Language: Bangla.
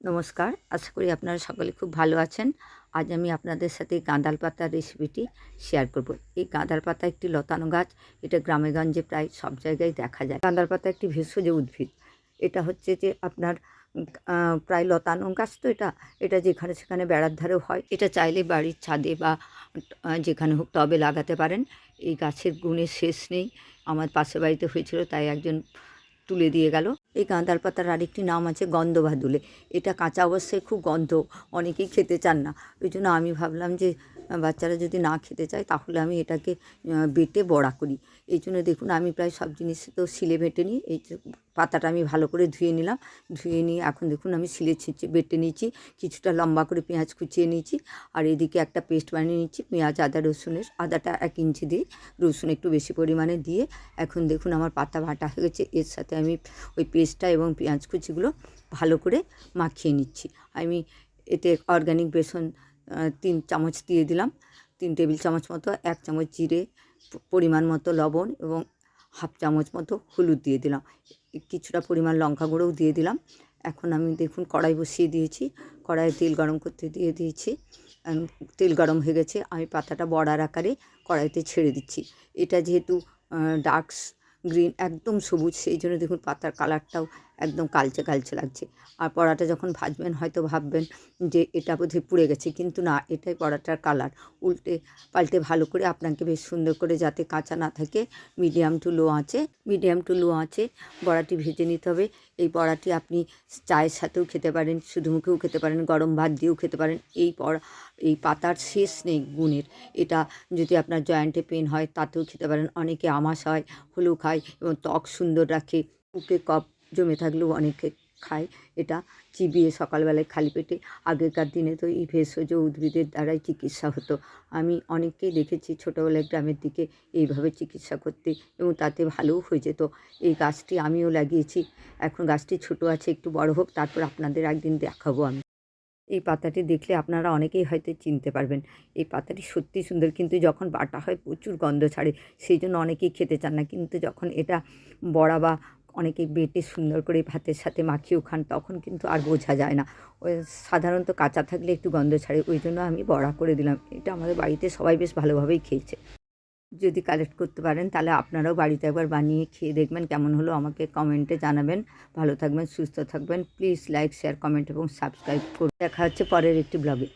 নমস্কার। আশা করি আপনারা সকলে খুব ভালো আছেন। আজ আমি আপনাদের সাথে গাঁদাল পাতার রেসিপিটি শেয়ার করব। এই গাঁদাল পাতা একটি লতানো গাছ। এটা গ্রামে গঞ্জে প্রায় সব জায়গায় দেখা যায়। গাঁদাল পাতা একটি ভেষজ উদ্ভিদ। এটা হচ্ছে যে আপনার প্রায় লতানো গাছ তো এটা। এটা যেখানে সেখানে বেড়ার ধারেও হয়। এটা চাইলে বাড়ির ছাদে বা যেখানে হোক টবে লাগাতে পারেন। এই গাছের গুণের শেষ নেই। আমার পাশের বাড়িতে হয়েছিল, তাই একজন তুলে দিয়ে গেল। এই গাঁদাল পাতার আরেকটি নাম আছে গন্ধভাদুলে। এটা কাঁচা অবস্থায় খুব গন্ধ, অনেকেই খেতে চান না। ওই জন্য আমি ভাবলাম যে বাচ্চারা যদি না খেতে চায়, তাহলে আমি এটাকে বেটে বড়া করি। এই জন্য দেখুন, আমি প্রায় সব জিনিস তো শিলে বেটে নিই। এই পাতাটা আমি ভালো করে ধুয়ে নিলাম। ধুয়ে নিয়ে এখন দেখুন, আমি শিলে ছিঁচে বেটে নিয়েছি। কিছুটা লম্বা করে পেঁয়াজ কুচিয়ে নিয়েছি। আর এদিকে একটা পেস্ট বানিয়ে নিচ্ছি পেঁয়াজ, আদা, রসুনের। আদাটা এক ইঞ্চি দিয়ে, রসুন একটু বেশি পরিমাণে দিয়ে এখন দেখুন, আমার পাতা ভাটা হয়ে গেছে। এর সাথে আমি ওই পেস্টটা এবং পেঁয়াজ কুচিগুলো ভালো করে মাখিয়ে নিচ্ছি। আমি এতে অর্গানিক বেসন তিন চামচ দিয়ে দিলাম। তিন টেবিল চামচ মতো, এক চামচ জিরে পরিমাণ মতো লবণ এবং হাফ চামচ মতো হলুদ দিয়ে দিলাম। কিছুটা পরিমাণ লঙ্কা গুঁড়োও দিয়ে দিলাম। এখন আমি দেখুন কড়াই বসিয়ে দিয়েছি। কড়াইয়ে তেল গরম করতে দিয়ে দিয়েছি। তেল গরম হয়ে গেছে। আমি পাতাটা বড়ার আকারে কড়াইতে ছেড়ে দিচ্ছি। এটা যেহেতু ডার্ক গ্রিন একদম সবুজ, সেই জন্য দেখুন পাতার কালারটাও একদম কালচে কালচে লাগছে। আর পড়াটা যখন ভাজবেন, হয়তো ভাববেন যে এটা বোধহয় পুড়ে গেছে, কিন্তু না, এটাই পড়াটার কালার উল্টে পাল্টে ভালো করে আপনাকে বেশ সুন্দর করে যাতে কাঁচা না থাকে মিডিয়াম টু লো আঁচে মিডিয়াম টু লো আঁচে বড়াটি ভেজে নিতে হবে। এই বড়াটি আপনি চায়ের সাথেও খেতে পারেন, শুধু মুখেও খেতে পারেন, গরম ভাত দিয়েও খেতে পারেন। এই পড়া এই পাতার শেষ নেই গুণের। এটা যদি আপনার জয়েন্টে পেন হয়, তাতেও খেতে পারেন। অনেকে আমাশ হয় হলেও খায় এবং ত্বক সুন্দর রাখে বুকে কফ জমে থাকলেও অনেকে খায়। এটা চিবিয়ে সকালবেলায় খালি পেটে, আগেকার দিনে তো এই ভেষজ উদ্ভিদের দ্বারাই চিকিৎসা হতো। আমি অনেককেই দেখেছি ছোটোবেলায় গ্রামের দিকে এইভাবে চিকিৎসা করতে এবং তাতে ভালোও হয়ে যেত। এই গাছটি আমিও লাগিয়েছি। এখন গাছটি ছোট আছে, একটু বড় হোক, তারপর আপনাদের একদিন দেখাবো আমি। এই পাতাটি দেখলে আপনারা অনেকেই হয়তো চিনতে পারবেন। এই পাতাটি সত্যি সুন্দর, কিন্তু যখন বাটা হয় প্রচুর গন্ধ ছাড়ে, সেই জন্য অনেকেই খেতে চান না। কিন্তু যখন এটা বড়া বা অনেকে বেটে সুন্দর করে ভাতের সাথে মাখিয়েও খান, তখন কিন্তু আর বোঝা যায় না। ওই সাধারণত কাঁচা থাকলে একটু গন্ধ ছাড়ে, ওই জন্য আমি বড়া করে দিলাম। এটা আমাদের বাড়িতে সবাই বেশ ভালোভাবেই খেয়েছে। যদি কালেক্ট করতে পারেন, তাহলে আপনারাও বাড়িতে একবার বানিয়ে খেয়ে দেখবেন কেমন হলো। আমাকে কমেন্টে জানাবেন। ভালো থাকবেন, সুস্থ থাকবেন। প্লিজ লাইক শেয়ার কমেন্ট এবং সাবস্ক্রাইব করুন। দেখা হচ্ছে পরের একটি ব্লগে